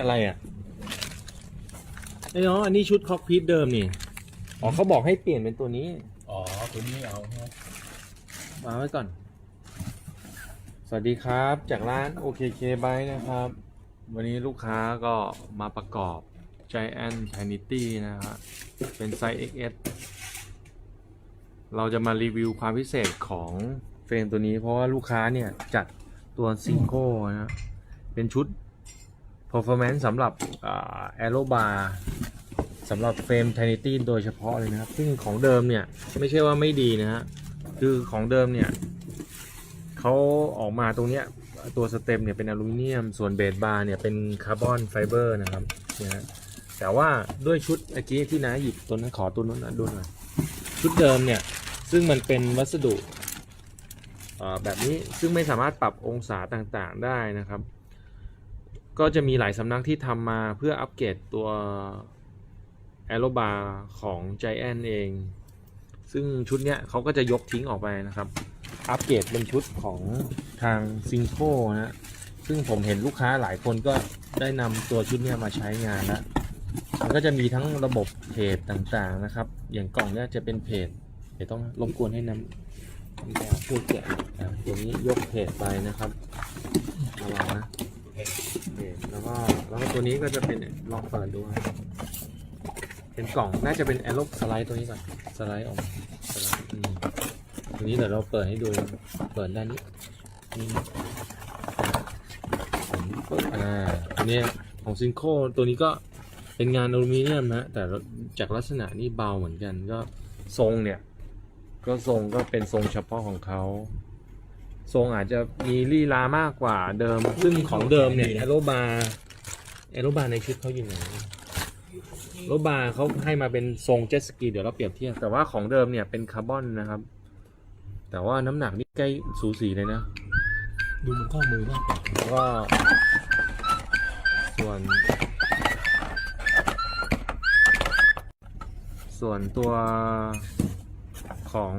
อะไรอะไอ้น้องอันนี้ชุดคอกพีทเดิมนี่ อ๋อเขาบอกให้เปลี่ยนเป็นตัวนี้ อ๋อ ตัวนี้เอาฮะวางไว้ก่อน สวัสดีครับ จากร้าน OKK b y นะครับ วันนี้ลูกค้าก็มาประกอบ Giant Vanity นะครับเป็นไซส์ XS เราจะมารีวิวความพิเศษของเฟรมตัวนี้เพราะว่าลูกค้าเนี่ยจัดตัวซิงโก้นะ เป็นชุด performance สำหรับแอโรบาร์สำหรับเฟรม t i n i t y โดยเฉพาะเลยนะครับ ซึ่งของเดิมเนี่ย ไม่ใช่ว่าไม่ดีนะฮะ คือของเดิมเนี่ยเขาออกมาตรงเนี้ยตัวสเต็มเนี่ยเป็นอลูมิเนียม ส่วนเบสบาร์เนี่ยเป็นคาร์บอนไฟเบอร์นะครับนะฮะแต่ว่าด้วยชุดเมื่อกี้ที่น้าหยิบตัวนั้นขอตัวนั้นดูหน่อยชุดเดิมเนี่ย ซึ่งมันเป็นวัสดุแบบนี้ซึ่งไม่สามารถปรับองศาต่างๆได้นะครับ ก็จะมีหลายสำนักที่ทำมาเพื่ออัปเกรดตัวแอโรบาร์ของ Giant เอง ซึ่งชุดเนี้ยเขาก็จะยกทิ้งออกไปนะครับ อัปเกรดเป็นชุดของทางซิงโ o นะซึ่งผมเห็นลูกค้าหลายคนก็ได้นำตัวชุดเนี้ยมาใช้งานแล้วมันก็จะมีทั้งระบบเพจต่างๆนะครับ อย่างกล่องเนี้ยจะเป็นเพจเดี๋ยวต้องรบกวนให้นำนี่ก็ช่วยแกะตัวนี้ยกเพจไปนะครับระวังนะ แล้วก็แล้วก็ตัวนี้ก็จะเป็นลองเปิดดูนะเป็นกล่องน่าจะเป็นแอโรสไลด์ตัวนี้ก่อนสไลด์ออกสไลด์อืมตัวนี้เดี๋ยวเราเปิดให้ดูเปิดด้านนี้นี่เปิดอ่าตัวนี้ของซิงโคตัวนี้ก็เป็นงานอลูมิเนียมนะแต่จากลักษณะนี่เบาเหมือนกันก็ทรงเนี่ย ก็ทรงก็เป็นทรงเฉพาะของเขา ทรงอาจจะมีลีลามากกว่าเดิม ซึ่งของเดิมเนี่ยแอโรบาแอโรบาในชุดเขาอยู่ไหนแอโรบาเขาให้มาเป็นทรงเจ็ตสกีเดี๋ยวเราเปรียบเทียบแต่ว่าของเดิมเนี่ยเป็นคาร์บอนนะครับ แต่ว่าน้ำหนักนี่ใกล้สูสีเลยนะ ดูมันข้อมือมากกว่าแล้วก็ส่วน ส่วนตัว ของ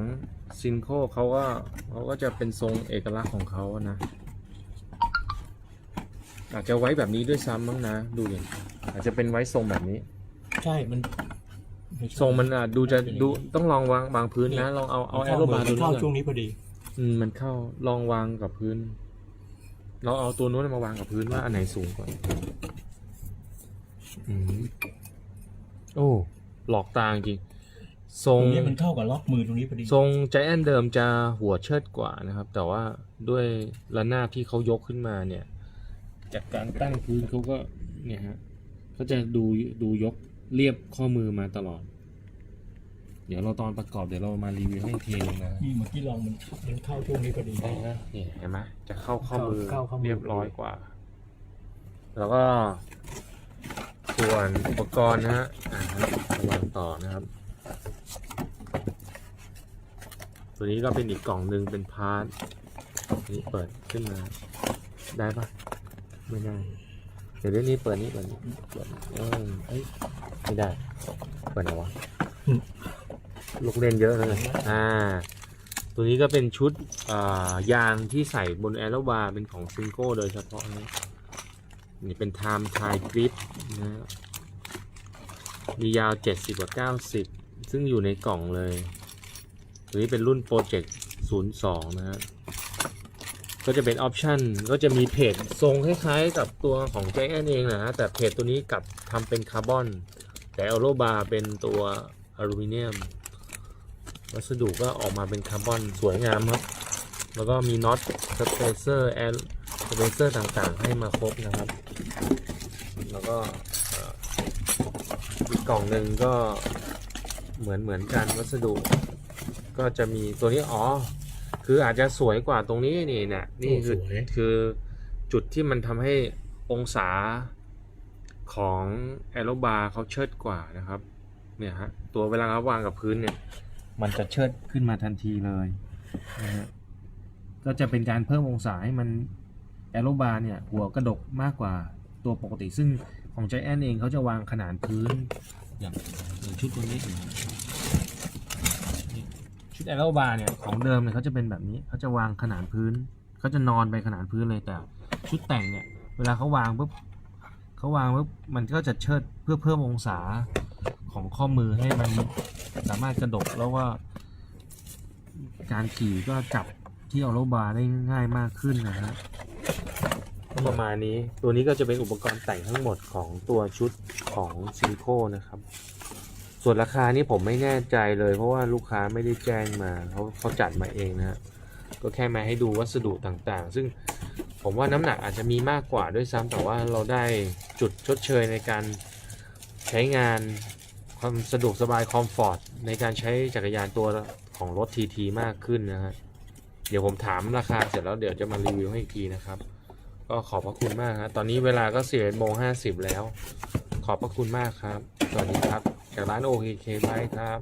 ซินโคเขาก็เขาก็จะเป็นทรงเอกลักษณ์ของเขาอะนะ อาจจะไว้แบบนี้ด้วยซ้ำมั้งนะ ดูดิอาจจะเป็นไว้ทรงแบบนี้ ใช่มันทรงมันอะดูจะดูต้องลองวางวางพื้นนะลองเอาเอาแอโรบาร์มัดูนเข้าก่อนช่วงนี้พอดี อืมมันเข้าลองวางกับพื้นเราเอาตัวนู้นมาวางกับพื้นว่าอันไหนสูงกว่าอืมโอ้หลอกตาจริง ทตรรงงนี้มันเข้ากับล็อกมือตรงนี้พอดีทรงใจแอนเดิมจะหัวเชิดกว่านะครับ แต่ว่าด้วยระนาบที่เขายกขึ้นมาเนี่ย จากการตั้งพื้นเขาก็เนี่ยฮะเขาจะดูดูยกเรียบข้อมือมาตลอด เดี๋ยวเราตอนประกอบเดี๋ยวเรามารีวิวให้อีกทีนึงนะนี่เมื่อกี้ลองมันมันเข้าช่วงนี้พอดี ได้นะนี่เห็นไหมจะเข้าข้อมือเข้าข้อมือ เรียบร้อยกว่า แล้วก็ ส่วนอุปกรณ์นะฮะอ่าวางต่อนะครับ ตัวนี้ก็เป็นอีกกล่องหนึ่งเป็นพาร์ทนี่เปิดขึ้นมา ได้ปะไม่ได้ เดี๋ยวเรื่องนี้เปิดนี้เปิดนี้เปิดเออเอ้ยไม่ได้ เปิดไหนวะลูกเล่นเยอะเลยอ่า ตัวนี้ก็เป็นชุดยางที่ใส่บนแอโรบาร์เป็นของซิงโก้โดยเฉพาะนะนี่เป็น Time Tie Grip นะมียาว 70กว่า90 ซึ่งอยู่ในกล่องเลย ตัวนี้เป็นรุ่น Project 02 นะฮะ ก็จะเป็นออปชันก็จะมีเพจทรงคล้ายๆกับตัวของ j จ n เองนะฮะ แต่เพจตัวนี้กลับทำเป็นคาร์บอน แต่อโรบาเป็นตัวอลูมิเนียม วัสดุก็ออกมาเป็นคาร์บอนสวยงามครับ แล้วก็มีน็อตสเปเซอร์แอลสเปเซอร์ต่างๆ ให้มาครบนะครับ แล้วก็อีกกล่องหนึ่งก็เหมือนเหมือนกันวัสดุ ก็จะมีตัวนี้อ๋อ คืออาจจะสวยกว่าตรงนี้นี่นะนี่คือโอ้สวย คือจุดที่มันทำให้องศาของแอโรบาร์เขาเชิดกว่านะครับ เนี่ยฮะตัวเวลาเขาวางกับพื้นเนี่ย มันจะเชิดขึ้นมาทันทีเลยนะฮะก็จะเป็นการเพิ่มองศาให้มันแอโรบาร์เนี่ย หัวกระดกมากกว่าตัวปกติซึ่งของใจแอนเองเขาจะวางขนานพื้นอย่างอย่างชุดตัวนี้นี่ ชุดแอโรบาร์เนี่ยของเดิมเนี่ยเขาจะเป็นแบบนี้เขาจะวางขนานพื้นเขาจะนอนไปขนานพื้นเลยแต่ชุดแต่งเนี่ยเวลาเขาวางปุ๊บเขาวางไว้มันก็จะเชิดเพื่อเพิ่มองศาของข้อมือให้มันสามารถกระดกแล้วว่า การขี่ก็จับที่ออโรบาร์ได้ง่ายมากขึ้นนะฮะประมาณนี้ตัวนี้ก็จะเป็นอุปกรณ์แต่งทั้งหมดของตัวชุดของซิลิโคนะครับ ส่วนราคานี่ผมไม่แน่ใจเลย เพราะว่าลูกค้าไม่ได้แจ้งมาเขาเขาจัดมาเองนะฮะก็แค่มาให้ดูวัสดุต่างๆ ซึ่งผมว่าน้ำหนักอาจจะมีมากกว่าด้วยซ้ำแต่ว่าเราได้จุดชดเชยในการใช้งานความสะดวกสบายคอมฟอร์ตในการใช้จักรยานตัวของรถทีทีมากขึ้นนะฮะเดี๋ยวผมถามราคาเสร็จแล้วเดี๋ยวจะมารีวิวให้อีกทีนะครับ ก็ขอบพระคุณมากครับตอนนี้เวลาก็เสียโมงห้าสิบแล้ว ขอบพระคุณมากครับ สวัสดีครับ จากร้านโอเคไบครับ